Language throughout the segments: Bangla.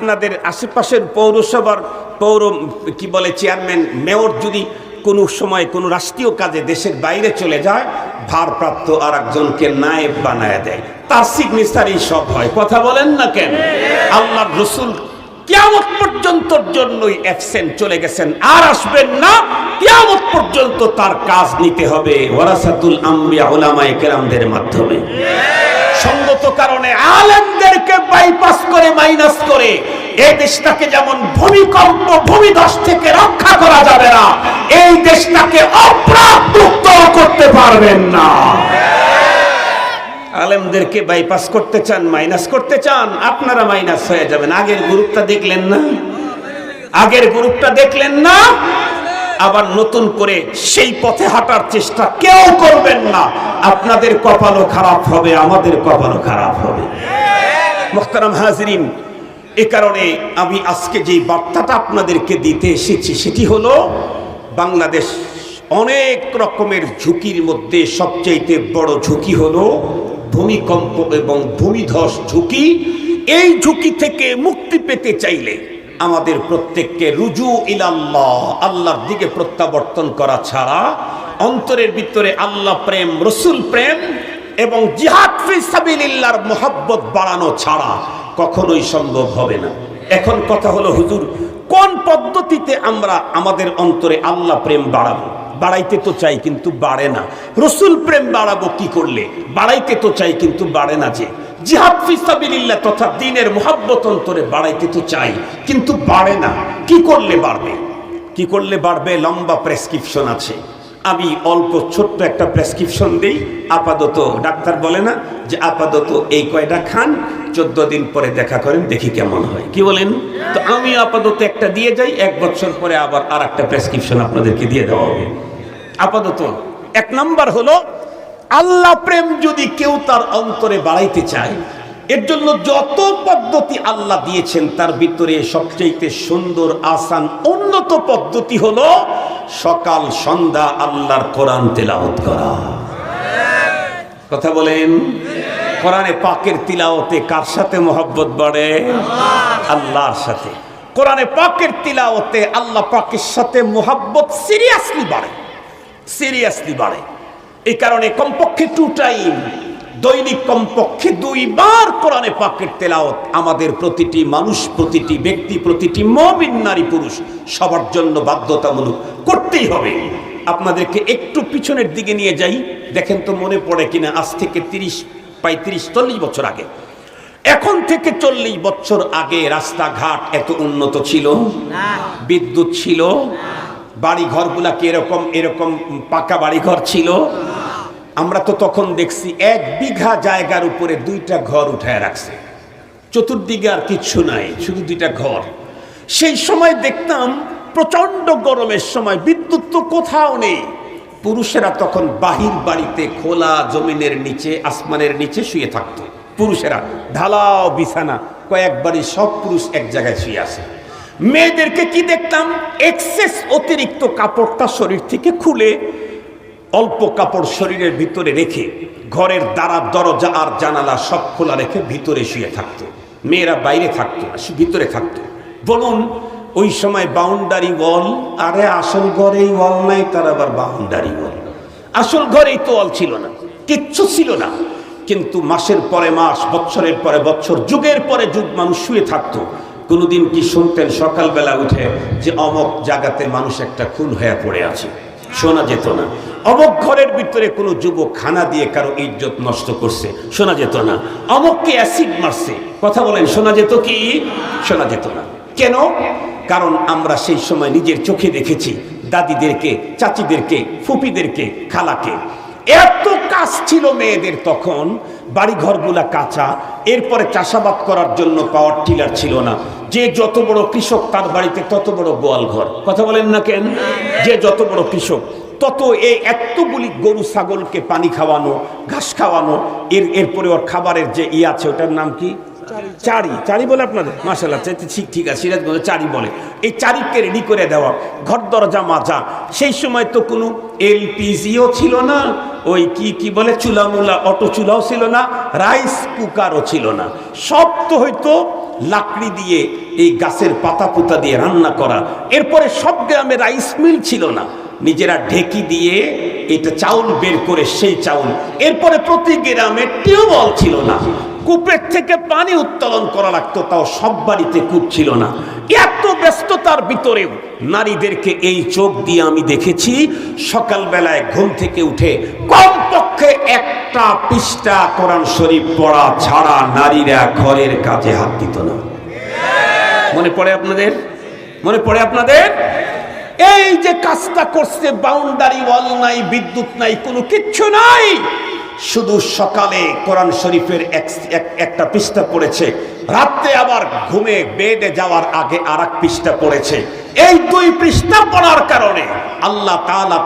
আপনাদের আশেপাশের পৌরসভার পৌর, কি বলে, চেয়ারম্যান, মেয়র যদি কোনো সময় কোনো রাষ্ট্রীয় কাজে দেশের বাইরে চলে যায়, ভারপ্রাপ্ত আর একজনকে নায়েব বানায় দেয়। তার সিগনেচারই সব হয়। কথা বলেন না কেন? আল্লাহ রসুল কিয়ামত পর্যন্তর জন্যই অ্যাবসেন্ট চলে গেছেন। আর আসবেন না, কিয়ামত পর্যন্ত তার কাজ নিতে হবে। ওয়ারাসাতুল আম্বিয়া ওলামায়ে কেরামদের মাধ্যমে। সঙ্গত কারণে আলেমদেরকে বাইপাস মাইনাস করে, এই দেশটাকে যেমন ভূমিকম্প, ভূমিধস থেকে রক্ষা করা যাবে না, এই দেশটাকে করতে পারবেন না। আলেমদেরকে বাইপাস করতে চান মাইনাস করতে চান, আপনারা মাইনাস হয়ে যাবেন। আগের গ্রুপটা দেখলেন না? আগের গ্রুপটা দেখলেন না? আবার নতুন করে সেই পথে হাঁটার চেষ্টা কেউ করবেন না। আপনাদের কপালও খারাপ হবে, আমাদের কপালও খারাপ হবে। মোহতারাম হাজরিন, এ কারণে আমি আজকে যে বার্তাটা আপনাদেরকে দিতে এসেছি সেটি হলো, বাংলাদেশ অনেক রকমের ঝুঁকির মধ্যে সবচাইতে বড় ঝুঁকি হলো ভূমিকম্প এবং ভূমিধস ঝুঁকি। এই ঝুঁকি থেকে মুক্তি পেতে চাইলে আমাদের প্রত্যেককে রুজু ইলাল্লাহ, আল্লাহর দিকে প্রত্যাবর্তন করা ছাড়া অন্তরের ভিতরে আল্লাহ প্রেম, রসুল প্রেম এবং জিহাদ ফি মোহাব্বত বাড়ানো ছাড়া কখনোই সম্ভব হবে না। এখন কথা হলো, হুজুর, কোন পদ্ধতিতে আমরা আমাদের অন্তরে আল্লাহ প্রেম বাড়াবো? বাড়াইতে তো চাই, কিন্তু বাড়ে না। রসুল প্রেম বাড়াবো কি করলে? বাড়াইতে তো চাই, কিন্তু বাড়ে না যে। জিহাদ ফিসাবিল্লাহ তথা দিনের মোহাব্বত অন্তরে বাড়াইতে তো চাই, কিন্তু বাড়ে না। কি করলে বাড়বে? কি করলে বাড়বে? লম্বা প্রেসক্রিপশন আছে। আমি অল্প ছোট্ট একটা প্রেসক্রিপশন দিই। আপাতত ডাক্তার বলে না যে আপাতত এই কয়টা খান, চোদ্দ দিন পরে দেখা করেন, দেখি কেমন হয়। কি বলেন? তো আমি আপাতত একটা দিয়ে যাই, এক বছর পরে আবার আর একটা প্রেসক্রিপশন আপনাদেরকে দিয়ে দেওয়া হবে। আপাতত এক নাম্বার হলো, আল্লাহ প্রেম যদি কেউ তার অন্তরে বাড়াইতে চায় এর জন্য যত পদ্ধতি আল্লাহ দিয়েছেন, তার ভিতরে সবচেয়ে সুন্দর আসান উন্নত পদ্ধতি হলো সকাল, সন্ধ্যা আল্লাহর কোরআন তেলাওত করা। কথা বলেন? কোরআনে পাকের তিলাওতে কার সাথে মোহব্বত বাড়ে? আল্লাহর সাথে। কোরআনে পাকের তিলাওতে আল্লাহ পাকের সাথে মোহাব্বত সিরিয়াসলি বাড়ে। সিরিয়াসলি বাড়ে। এই কারণে কমপক্ষে টু টাইম দৈনিক কমপক্ষে দুইবার কোরআনে পাকের তেলাওত আমাদের প্রতিটি মানুষ প্রতিটি ব্যক্তি প্রতিটি মবিন নারী পুরুষ সবার জন্য বাধ্যতামূলক করতেই হবে। আপনাদেরকে একটু পিছনের দিকে নিয়ে যাই। দেখেন তো মনে পড়ে কিনা আজ থেকে তিরিশ পঁয়ত্রিশ চল্লিশ বছর আগে। এখন থেকে চল্লিশ বছর আগে রাস্তাঘাট এত উন্নত ছিল? বিদ্যুৎ ছিল? বাড়ি ঘরগুলা কি এরকম এরকম পাকা বাড়ি ঘর ছিল? আমরা তো তখন দেখছি এক বিঘা জায়গার উপরে দুইটা ঘর উঠায় রাখছে। চতুর্দিকে আর কিচ্ছু নাই, শুধু দুইটা ঘর। সেই সময় দেখতাম প্রচণ্ড গরমের সময়, বিদ্যুৎ তো কোথাও নেই। পুরুষেরা তখন বাহির বাড়িতে খোলা জমিনের নিচে, আসমানের নিচে শুয়ে থাকতো। পুরুষেরা ঢালাও বিছানা কয়েকবারই সব পুরুষ এক জায়গায় শুয়ে আসে মেয়েদেরকে কি দেখতাম? এক্সেস অতিরিক্ত কাপড়টা শরীর থেকে খুলে অল্প কাপড় শরীরের ভিতরে রেখে ঘরের দ্বারা দরজা আর জানালা সব খোলা রেখে ভিতরে শুয়ে থাকতো। মেয়েরা বাইরে থাকতো না ভিতরে থাকতো। বলুন, ওই সময় বাউন্ডারি ওয়াল আরে আসল ঘরেই ওয়াল নাই, তার আবার বাউন্ডারি ওয়াল আসল ঘরেই তো ওয়াল ছিল না, কিচ্ছু ছিল না। কিন্তু মাসের পরে মাস, বছরের পরে বছর, যুগের পরে যুগ মানুষ শুয়ে থাকতো। কোনোদিন কি শুনতেন সকালবেলা উঠে যে অমক জায়গাতে মানুষ একটা খুন হয়ে পড়ে আছে? শোনা যেত না। অমক ঘরের ভিতরে কোনো যুবক খানা দিয়ে কারও ইজ্জত নষ্ট করছে, শোনা যেত না। অমককে অ্যাসিড মারছে। কথা বলেন, শোনা যেত কি? শোনা যেত না। কেন? কারণ আমরা সেই সময় নিজের চোখে দেখেছি দাদিদেরকে, চাচিদেরকে, ফুপিদেরকে, খালাকে। এত কাজ ছিল মেয়েদের তখন বাড়ি ঘরগুলা কাঁচা, এরপরে চাষাবাদ করার জন্য পাওয়ার টিলার ছিল না। যে যত বড় কৃষক তার বাড়িতে তত বড় গোয়াল ঘর। কথা বলেন না কেন? যে যত বড় কৃষক, তত এই এতগুলি গরু, ছাগলকে পানি খাওয়ানো, ঘাস খাওয়ানো, এর, এরপরে ওর খাবারের যে ই আছে, ওটার নাম কি? চারি। চারি বলে আপনাদের? মাসাল্লাহ ঠিক ঠিক আছে, সিরাজগঞ্জে চারি বলে। এই চারিকে রেডি করে দেওয়া, ঘর, দরজা মাজা। সেই সময় তো কোনো এলপিজিও ছিল না ওই কি কি বলে চুলা মুলা অটো চুলাও ছিল না, রাইস কুকারও ছিল না। সব তো হয়তো লাকড়ি দিয়ে, এই গাছের পাতা পুতা দিয়ে রান্না করা। এরপরে সব গ্রামে রাইস মিল ছিল না। নিজেরা ঢেকি দিয়ে এটা চাউল বের করে সেই চাউল। এরপরে প্রতি গ্রামে টিউবওয়েল ছিল না। কূপের থেকে পানি উত্তোলন করা লাগতো, তাও সব বাড়িতে কূপ ছিল না। এত ব্যস্ততার ভিতরেও নারীদেরকে এই চোখ দিয়ে আমি দেখেছি, সকালবেলায় ঘুম থেকে উঠে কমপক্ষে একটা পৃষ্ঠা কোরআন শরীফ পড়া ছাড়া নারীরা ঘরের কাজে হাত দিত না। মনে পড়ে আপনাদের? মনে পড়ে আপনাদের? এই যে কাজটা করছে বাউন্ডারি ওয়াল নাই, বিদ্যুৎ নাই, কোনো কিচ্ছু নাই। শুধু সকালে কোরআন শরীফের এক- এক- একটা পৃষ্ঠা পড়েছে রাত্রে আবার ঘুমে বেডে যাওয়ার আগে আর এক পৃষ্ঠা পড়েছে। এই দুই পৃষ্ঠা পড়ার কারণে আল্লাহ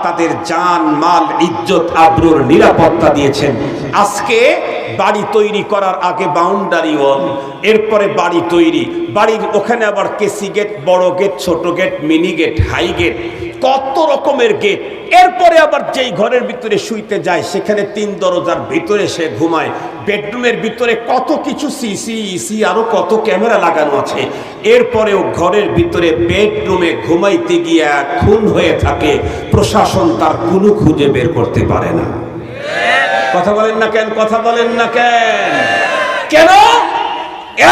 তাদের জান, মাল, ইজ্জত, আব্রুর নিরাপত্তা দিয়েছেন। আজকে বাড়ি তৈরি করার আগে বাউন্ডারি ওয়াল এরপরে বাড়ি তৈরি। বাড়ির ওখানে আবার কেসি গেট, বড় গেট, ছোট gate, mini gate, high gate, কত রকমের গেট। এরপরে আবার যেই ঘরের ভিতরে শুইতে যায়, সেখানে তিন দরজার ভিতরে সে ঘুমায়। বেডরুমের ভিতরে কত কিছু সিসি ইসি আরও কত ক্যামেরা লাগানো আছে। এরপরেও ঘরের ভিতরে বেডরুমে ঘুমাইতে গিয়া খুন হয়ে থাকে। প্রশাসন তার কোনো খুঁজে বের করতে পারে না। কথা বলেন না কেন, কথা বলেন না কেন? কেন?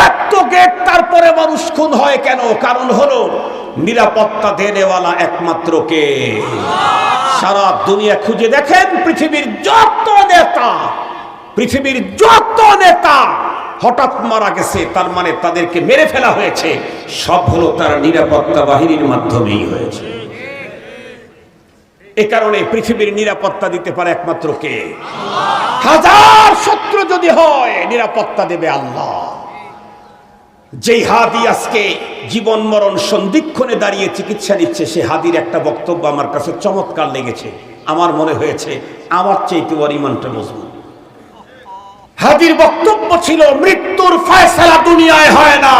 এত গেট তারপরে মানুষ খুন হয় কেন? কারণ হলো নিরাপত্তা দেনেওয়ালা একমাত্র কে? সারা দুনিয়া খুঁজে দেখেন পৃথিবীর যত নেতা, পৃথিবীর যত নেতা হঠাৎ মারা গেছে, তার মানে তাদেরকে মেরে ফেলা হয়েছে। সব হলো তার নিরাপত্তা বাহিনীর মাধ্যমেই হয়েছে। এ কারণে পৃথিবীর নিরাপত্তা দিতে পারে একমাত্র কে? হাজার শত্রু যদি হয়, নিরাপত্তা দেবে আল্লাহ। যেই হাদি আজকে জীবন, মরণ, সন্ধিক্ষণে দাঁড়িয়ে চিকিৎসা নিচ্ছে, সে হাদির একটা বক্তব্য আমার কাছে চমৎকার লেগেছে। আমার মনে হয়েছে, আমার চাইতে ওর ইমানটা মজবুত। হাদির বক্তব্য ছিল, মৃত্যুর ফয়সালা দুনিয়ায় হয় না,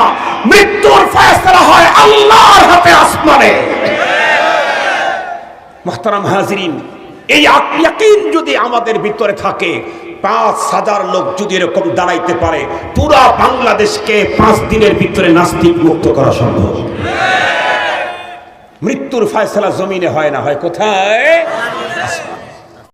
মৃত্যুর ফয়সালা হয় আল্লাহর হাতে আসমানে। মোহতারাম হাজরিন, এই ইয়াকিন যদি আমাদের ভিতরে থাকে, পাঁচ হাজার লোক যদি এরকম দাঁড়াইতে পারে, পুরা বাংলাদেশকে পাঁচ দিনের ভিতরে নাস্তিক মুক্ত করা সম্ভব। মৃত্যুর ফয়সলা জমিনে হয় না, হয় কোথায়?